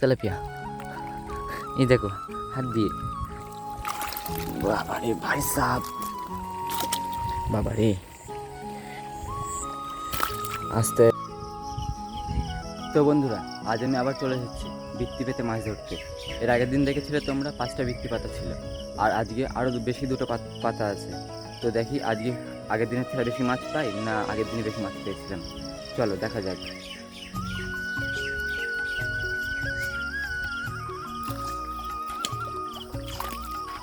Tilapia. এই দেখো হাত দিয়ে। বাবারে ভাই সাপ বাবারে। আস্তে। তো বন্ধুরা আজ আমি আবার চলে এসেছি বৃত্তি পেতে মাছ ধরতে। এর আগের দিন দেখেছিলে তোমরা পাঁচটা বৃত্তি পাতা ছিল আর আজকে আরও বেশি দুটো পাত- পাতা আছে। তো দেখি আজকে আগের দিনের থেকে বেশি মাছ পাই না আগের দিনে বেশি মাছ পেয়েছিলাম। চলো দেখা যাক।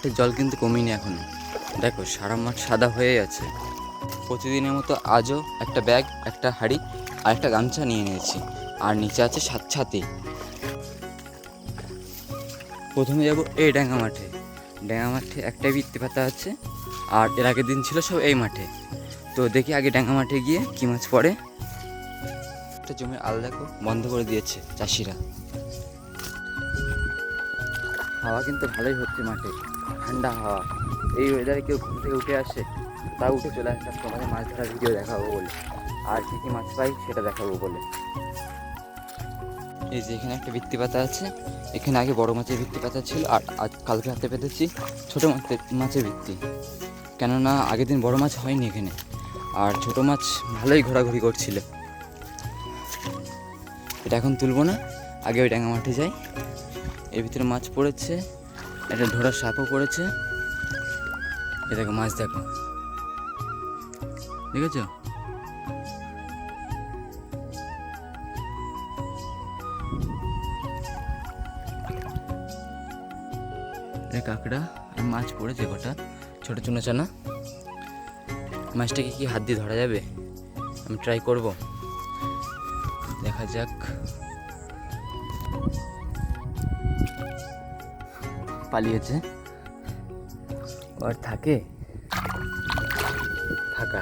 মাঠের জল কিন্তু কমেনি এখনও। দেখো, সারা মাঠ সাদা হয়ে আছে। প্রতিদিনের মতো আজও একটা ব্যাগ, একটা হাঁড়ি আর একটা গামছা নিয়ে নিয়েছি। আর নিচে আছে সাত ছাতি। প্রথমে যাব এই ড্যাঙ্গা মাঠে। ড্যাঙ্গা মাঠে একটাই বৃত্তি পাতা আছে আর এর আগের দিন ছিল সব এই মাঠে। তো দেখি আগে ড্যাঙ্গা মাঠে গিয়ে কী মাছ পড়ে। একটা জমির আল দেখো, বন্ধ করে দিয়েছে চাষিরা। হাওয়া কিন্তু ভালোই হচ্ছে মাঠে। ঠান্ডা হাওয়া। এই ওয়েদারে কেউ ঘুম থেকে উঠে আসে তা উঠে চলে আসলাম তোমাদের মাছ ধরার ভিডিও দেখাবো বলে। আর কী কী মাছ পাই সেটা দেখাবো বলে। এই যে এখানে একটা বৃত্তি পাতা আছে। এখানে আগে বড় মাছের বৃত্তি পাতা ছিল, আর আজ কালকে হাতে পেতেছি ছোটো মাছের বৃত্তি কেননা আগের দিন বড় মাছ হয়নি এখানে। আর ছোট মাছ ভালোই ঘোরাঘুরি করছিল। এটা এখন তুলবো না। আগে ওই ডাঙ্গা মাঠে যাই। এর ভিতরে মাছ পড়েছে, একটা ধরা সাপও পড়েছে। এ দেখো মাছ দেখো। দেখেছ? এটা কাঁকড়া আর মাছ পড়েছে গোটা ছোট চুনো চানা। মাছটাকে কি হাত দিয়ে ধরা যাবে? আমি ট্রাই করব। দেখা যাক। পালিয়েছে। আর থাকে? থাকা।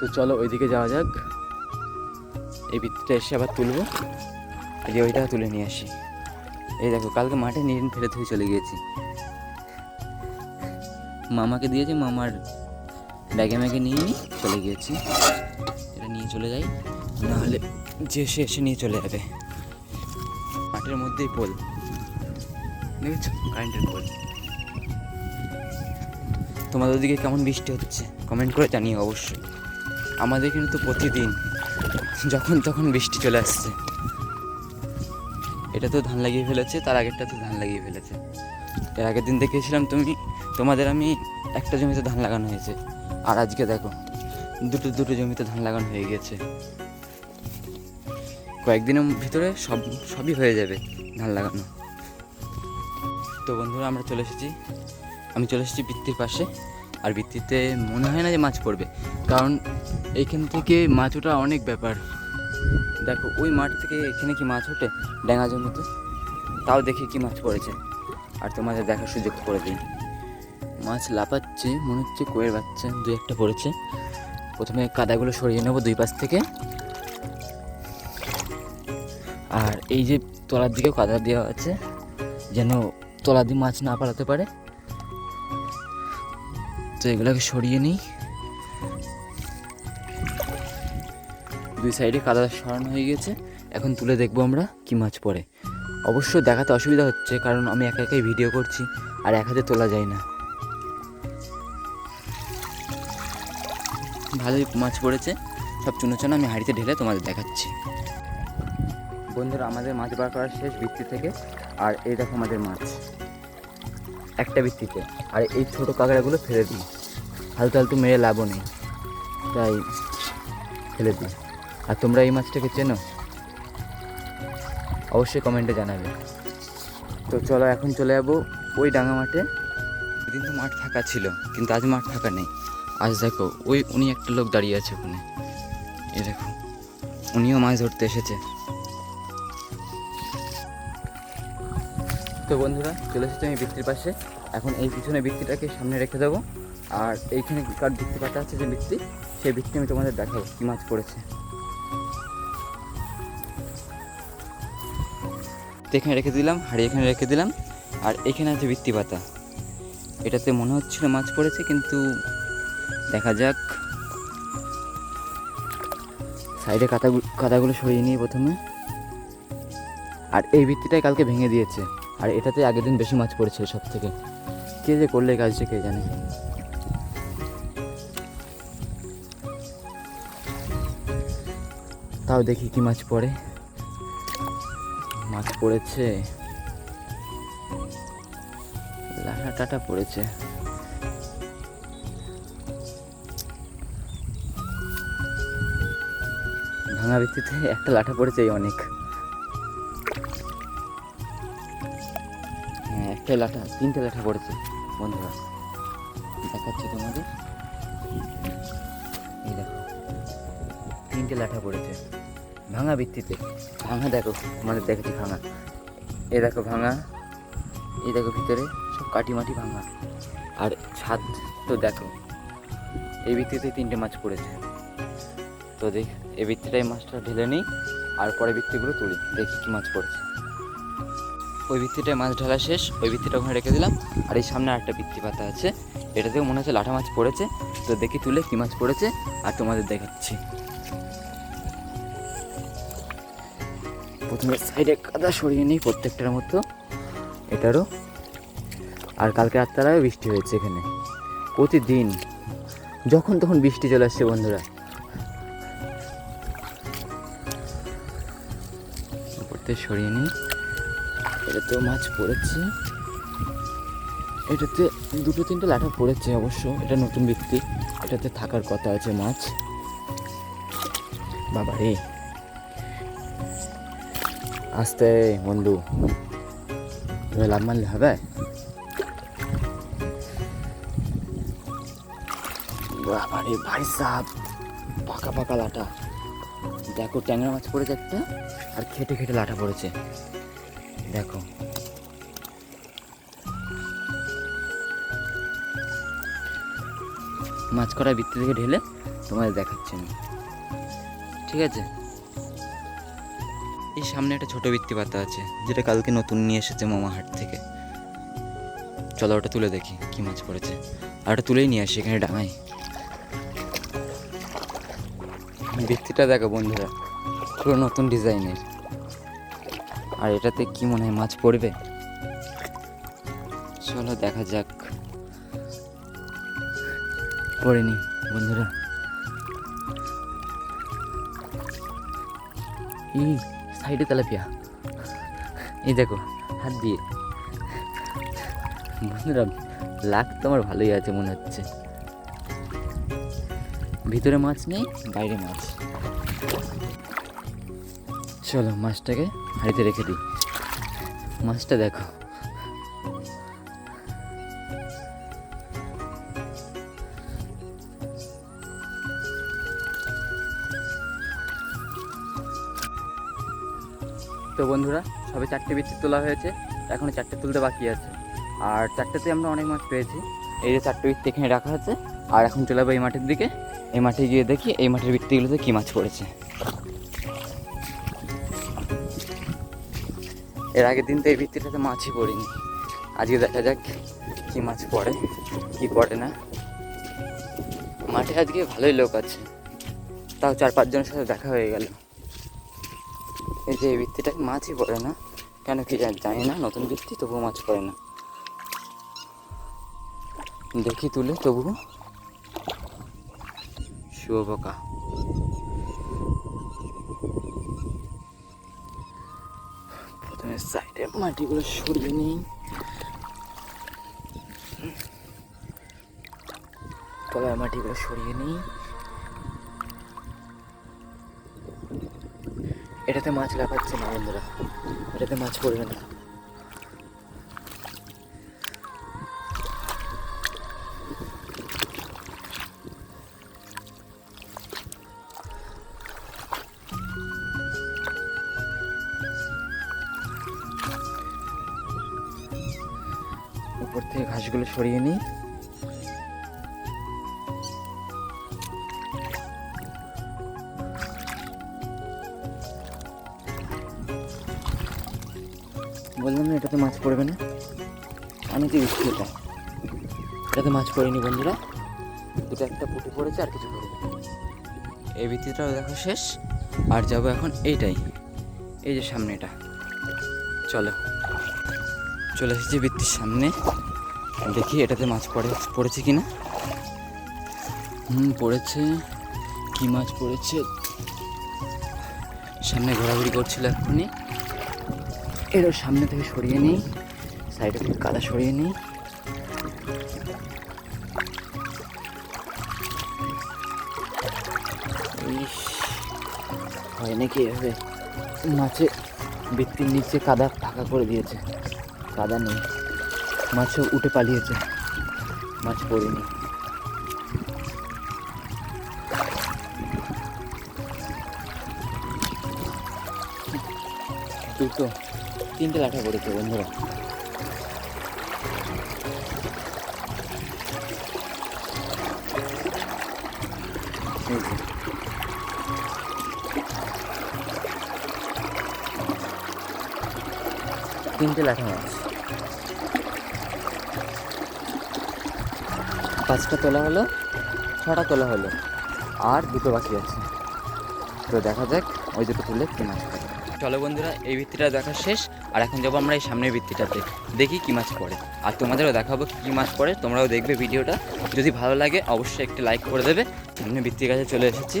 তো চলো ওইদিকে যাওয়া যাক। এই বৃত্তিটা এসে আবার তুলবো। যে ওইটা তুলে নিয়ে আসি। এই দেখো কালকে মাঠে নিয়ে ফেলে ধুয়ে চলে গিয়েছি। মামাকে দিয়েছি মামার ব্যাগে ম্যাগে নিয়ে নিই চলে গিয়েছি। এটা নিয়ে চলে যাই। নাহলে যে সে এসে নিয়ে চলে যাবে। মাঠের মধ্যেই পোল কারেন্টের তোমাদের ওদিকে কেমন বৃষ্টি হচ্ছে? কমেন্ট করে জানিও অবশ্যই। আমাদের কিন্তু প্রতিদিন, যখন তখন বৃষ্টি চলে আসছে। এটা তো ধান লাগিয়ে ফেলেছে, তার আগেরটা তো ধান লাগিয়ে ফেলেছে। এর আগের দিন দেখেছিলাম তুমি, তোমাদের আমি একটা জমিতে ধান লাগানো হয়েছে। আর আজকে দেখো, দুটো দুটো জমিতে ধান লাগানো হয়ে গেছে। কয়েকদিনের ভিতরে সব, সবই হয়ে যাবে ধান লাগানো। তো বন্ধুরা, আমরা চলে এসেছি। আমি চলে এসেছি বৃত্তির পাশে। আর বৃত্তিতে মনে হয় না যে মাছ পড়বে। কারণ এইখান থেকে মাছ ওঠা অনেক ব্যাপার। দেখো, ওই মাঠ থেকে এখানে কি মাছ ওঠে? ড্যাঙা জমিতে তাও দেখি কি মাছ পড়েছে। আর তোমাদের দেখার সুযোগ করে দিই। মাছ লাপাচ্ছে মনে হচ্ছে কোয়ের বাচ্চা দু একটা পড়েছে। প্রথমে কাদাগুলো সরিয়ে নেব দুই পাশ থেকে। আর এই যে তলার দিকেও কাদা দেওয়া আছে। যেন তলা দিয়ে মাছ না পালাতে পারে। তো এগুলোকে সরিয়ে নিই। দুই সাইডে কাদা সরানো হয়ে গেছে। এখন তুলে দেখব আমরা কি মাছ পড়ে। অবশ্য দেখাতে অসুবিধা হচ্ছে, কারণ আমি একা একাই ভিডিও করছি, আর এক হাতে তোলা যায় না। ভালোই মাছ পড়েছে। সব চুনো চুনো আমি হাঁড়িতে ঢেলে তোমাদের দেখাচ্ছি। বন্ধুরা, আমাদের মাছ বার করার শেষ বৃত্তি থেকে আর এই দেখো আমাদের মাছ। একটা বৃত্তিতে আর এই ছোটো কাঁকড়াগুলো ফেলে দিই। হালতু হালতু মেরে লাভও নেই। তাই ফেলে দিই। আর তোমরা এই মাছটাকে চেনো? অবশ্যই কমেন্টে জানাবে। তো চলো এখন চলে যাব ওই ডাঙা মাঠে। সেদিন তো মাঠ ফাঁকা ছিল, কিন্তু আজ মাঠ ফাঁকা নেই। আজ দেখো, ওই উনি একটা লোক দাঁড়িয়ে আছে ওখানে। এ দেখো, উনিও মাছ ধরতে এসেছে। তো বন্ধুরা, চলে এসেছি আমি বৃত্তির পাশে। এখন এই পিছনে বৃত্তিটাকে সামনে রেখে দেবো আর এইখানে কার বৃত্তি পাতা আছে যে বৃত্তি সেই বৃত্তি আমি তোমাদের দেখাবো কী মাছ পড়েছে। এখানে রেখে দিলাম হাড়ি এখানে রেখে দিলাম। আর এখানে আছে বৃত্তি পাতা এটাতে মনে হচ্ছিল মাছ পড়েছে, কিন্তু দেখা যাক। সাইডে কাদাগুলো কাদাগুলো সরিয়ে নিয়ে প্রথমে। আর এই ভিত্তিটাই কালকে ভেঙে দিয়েছে। আর এটাতে আগের দিন বেশি মাছ পড়েছে সব থেকে কে যে করলে কাজটা কে জানে? তাও দেখি কি মাছ পড়ে। মাছ পড়েছে। লাটা টাটা পড়েছে। ভাঙা ভিত্তিতে একটা লাঠা পড়েছে অনেক। একটা লাঠা তিনটে লাঠা পড়েছে। বন্ধুরা, দেখাচ্ছি তোমাদের। এই দেখো তিনটে লাঠা পড়েছে। ভাঙা ভিত্তিতে। ভাঙা দেখো, তোমাদের দেখেছি ভাঙা। এ দেখো ভাঙা এ দেখো ভিতরে সব কাটি মাটি ভাঙা। আর ছাদ তো দেখো, এই ভিত্তিতে তিনটে মাছ পড়েছে। তো দেখ, এই ভিত্তিটাই মাছটা ঢেলে নিই, আর পরে ভিত্তিগুলো তুলি, দেখি কি মাছ পড়েছে। ওই ভিত্তিটায় মাছ ঢালা শেষ, ওই ভিত্তিটা ওখানে রেখে দিলাম। আর এই সামনে একটা ভিত্তি পাতা আছে। এটাতেও মনে হচ্ছে লাঠা মাছ পড়েছে। তো দেখি তুলে কি মাছ পড়েছে, আর তোমাদের দেখাচ্ছি। প্রথমে সাইডে কাদা সরিয়ে নিই প্রত্যেকটার মতো। এটারও। আর কালকে রাত্রাবেলায় বৃষ্টি হয়েছে এখানে। প্রতিদিন, যখন তখন বৃষ্টি চলে আসছে, বন্ধুরা। সরিয়ে নিই। এটাতেও মাছ পড়েছে। এটাতে দুটো তিনটে লাঠা পড়েছে অবশ্য, এটা নতুন বৃত্তি এটাতে থাকার কথা আছে মাছ। বাবা রে। আস্তে, বন্ধু। এবার লাভ মারলে হবে? বাবা ভাই সাহ পাকা পাকা লাটা দেখো ট্যাংরা মাছ পড়েছে একটা, আর খেটে খেটে লাঠা পড়েছে। দেখো। মাছ করা বৃত্তি থেকে ঢেলে তোমাদের দেখাচ্ছি আমি। ঠিক আছে? এই সামনে একটা ছোট বৃত্তি পাতা আছে, যেটা কালকে নতুন নিয়ে এসেছে মামা হাট থেকে। চলো ওটা তুলে দেখি কি মাছ পড়েছে। আর ওটা তুলেই নিয়ে আসি, এখানে ডাঙাই। বৃত্তিটা দেখো বন্ধুরা, পুরো নতুন ডিজাইনের। আর এটাতে কি মনে হয় মাছ পড়বে? চলো দেখা যাক। পড়েনি বন্ধুরা। ই সাইডে তেলাপিয়া। এই দেখো, হাত দিয়ে। বন্ধুরা লাখ তো আমার ভালোই আছে মনে হচ্ছে। ভিতরে মাছ নেই, বাইরে মাছ। চলো মাছটাকে হাঁড়িতে রেখে দিই। মাছটা দেখো। তো বন্ধুরা, সবে চারটে বৃত্তি তোলা হয়েছে, এখনও চারটে তুলতে বাকি আছে। আর চারটেতে আমরা অনেক মাছ পেয়েছি। এই যে চারটে বৃত্তি এখানে রাখা আছে। আর এখন চলে যাব এই মাঠের দিকে। এই মাঠে গিয়ে দেখি এই মাঠের বৃত্তিগুলোতে কী মাছ পড়েছে। এর আগের দিন তো এই বৃত্তিটাতে মাছই পড়িনি। আজকে দেখা যাক কী মাছ পড়ে, কী পড়ে না। মাঠে আজকে ভালোই লোক আছে। তাও চার পাঁচজনের সাথে দেখা হয়ে গেল। এই যে এই বৃত্তিটা মাছই পড়ে না। কেন কি জানি না, নতুন বৃত্তি তবুও মাছ পড়ে না। দেখি তুলে, তবুও। শুয়োপোকা। সাইডে মাটিগুলো সরিয়ে নিই। তলার মাটিগুলো সরিয়ে নিই। এটাতে মাছ লাফাচ্ছে না বন্ধুরা। এটাতে মাছ পড়বে না। সরিয়ে নিই। বললাম না, এটাতে মাছ পড়বে না। আমি তো এটা। এটাতে মাছ পড়িনি বন্ধুরা। এটা একটা পুঁটি পড়েছে, আর কিছু পড়েনি। এই ভিত্তিটাও দেখো শেষ। আর যাব এখন এইটাই। এই যে সামনে এটা চলো। চলে এসেছি বৃত্তির সামনে। দেখি এটাতে মাছ পড়ে, পড়েছে কি না? হুম, পড়েছে। কি মাছ পড়েছে? সামনে ঘোরাঘুরি করছিল এক্ষুনি। এর সামনে থেকে সরিয়ে নিই। সাইডে থেকে কাদা সরিয়ে নিই। হয় নাকি এভাবে মাছে বৃত্তির নিচে কাদা ফাঁকা করে দিয়েছে? কাদা নেই। মাছও উঠে পালিয়েছে। মাছ পড়েনি। দুটো তিনটে লাঠা পড়েছে বন্ধুরা। তিনটে লাঠা মাছ। পাঁচটা তোলা হলো, ছটা তোলা হলো, আর দুটো বাকি আছে। তো দেখা যাক ওই দুটো তুলে কী মাছ পড়ে। চলো বন্ধুরা, এই ভিত্তিটা দেখা শেষ, আর এখন যাব আমরা এই সামনের ভিত্তিটাতে। দেখি কী মাছ পড়ে। আর তোমাদেরও দেখাবো কী মাছ পড়ে, তোমরাও দেখবে ভিডিওটা। যদি ভালো লাগে, অবশ্যই একটি লাইক করে দেবে। সামনে ভিত্তির কাছে চলে এসেছি।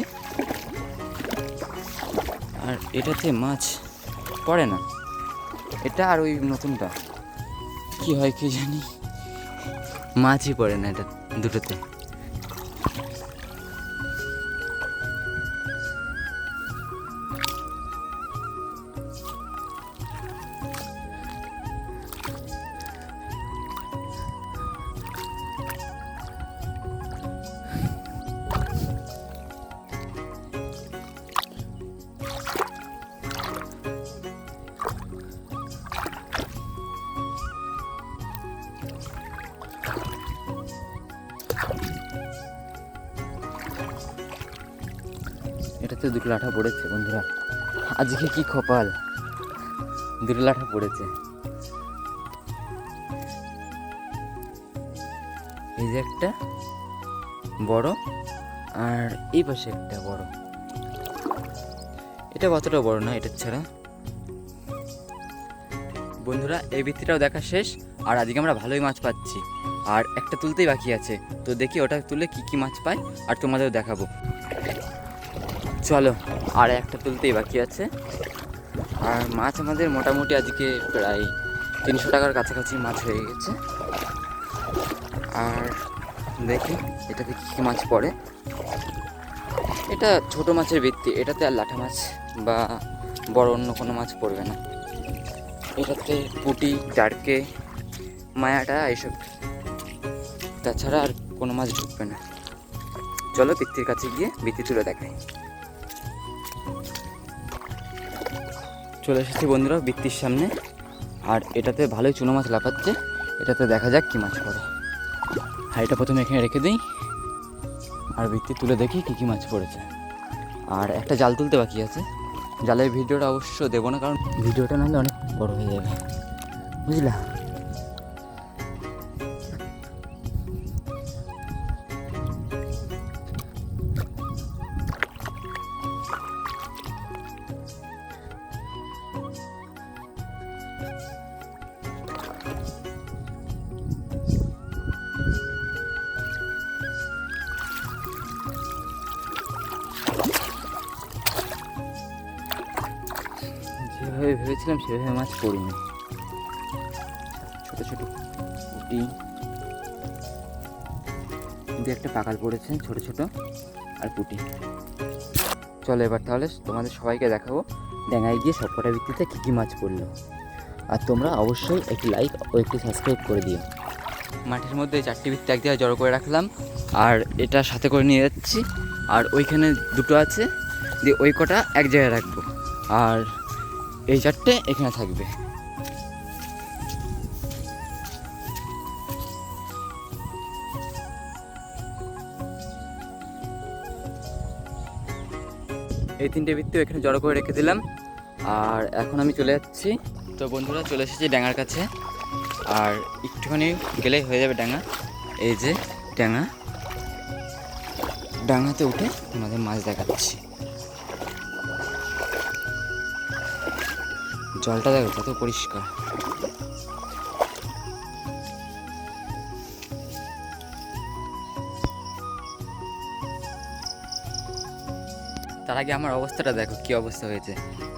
আর এটাতে মাছ পড়ে না। এটা আর ওই নতুনটা। কি হয় কি জানি। মাছই পড়ে না এটা 누르대. এটাতে দুটো লাঠা পড়েছে, বন্ধুরা। আজকে কি কপাল? দুটো লাঠা পড়েছে। এই যে একটা বড় আর এই পাশে একটা বড়। এটা অতটা বড় না, এটার ছাড়া। বন্ধুরা, এই বৃত্তিটাও দেখা শেষ। আর আজকে আমরা ভালোই মাছ পাচ্ছি। আর একটা তুলতেই বাকি আছে। তো দেখি ওটা তুলে কি কি মাছ পাই আর তোমাদেরও দেখাবো। চলো, আর একটা তুলতেই বাকি আছে। আর মাছ আমাদের মোটামুটি আজকে প্রায় তিনশো টাকার কাছাকাছি মাছ হয়ে গেছে। আর দেখি, এটাতে কী কী মাছ পড়ে। এটা ছোট মাছের ভিত্তি, এটাতে আর লাঠা মাছ বা বড় অন্য কোনো মাছ পড়বে না। এটাতে পুটি ডারকে মায়াটা, এইসব। তাছাড়া আর কোনো মাছ ঢুকবে না। চলো বৃত্তির কাছে গিয়ে বৃত্তি তুলে দেখাই। চলে এসেছি বন্ধুরা বৃত্তির সামনে। আর এটাতে ভালোই চুনো মাছ লাফাচ্ছে। এটাতে দেখা যাক কী মাছ পড়ে। এটা প্রথমে এখানে রেখে দিই। আর বৃত্তি তুলে দেখি কী কী মাছ পড়েছে। আর একটা জাল তুলতে বাকি আছে। জালের ভিডিওটা অবশ্য দেবো না, কারণ ভিডিওটা নাহলে অনেক বড় হয়ে যাবে। বুঝলা? ভেবেছিলাম সেভাবে মাছ পড়িনি। ছোট ছোট পুঁটি। দু একটা পাকাল পড়েছে, ছোট ছোট আর পুঁটি। চলো এবার তাহলে তোমাদের সবাইকে দেখাবো ড্যাঙায় গিয়ে সবকটা ভিত্তিতে কী কী মাছ পড়ল। আর তোমরা অবশ্যই একটি লাইক ও একটি সাবস্ক্রাইব করে দিও। মাঠের মধ্যে চারটি ভিত্তি এক জায়গায় জড়ো করে রাখলাম, আর এটা সাথে করে নিয়ে যাচ্ছি। আর ওইখানে দুটো আছে দিয়ে ওই কটা এক জায়গায় রাখব। আর এই চারটে এখানে থাকবে। এই তিনটে বৃত্তি এখানে জড়ো করে রেখে দিলাম। আর এখন আমি চলে যাচ্ছি। তো বন্ধুরা, চলে এসেছি ডাঙার কাছে। আর একটুখানি গেলেই হয়ে যাবে ডাঙা। এই যে ডাঙা। ডাঙাতে উঠে তোমাদের মাছ দেখাচ্ছি। জলটা দেখো কত পরিষ্কার। তার আগে আমার অবস্থাটা দেখো, কি অবস্থা হয়েছে।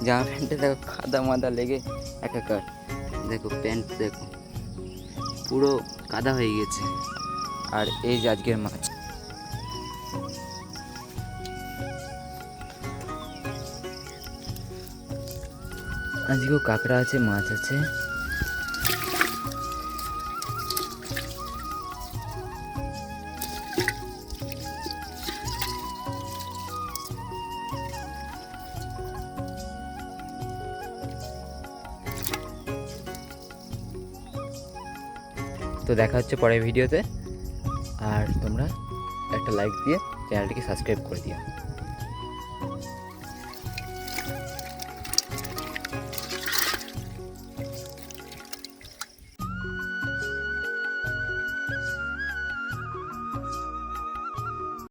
জামা প্যান্টে দেখো কাদা মাদা লেগে একাকার। দেখো, প্যান্ট দেখো, পুরো কাদা হয়ে গেছে আর এই যে আজকের মাছ। আজকেও কাঁকড়া আছে, মাছ আছে। তো দেখা হচ্ছে পরের ভিডিওতে। আর তোমরা একটা লাইক দিয়ে চ্যানেলটিকে সাবস্ক্রাইব করে দিও।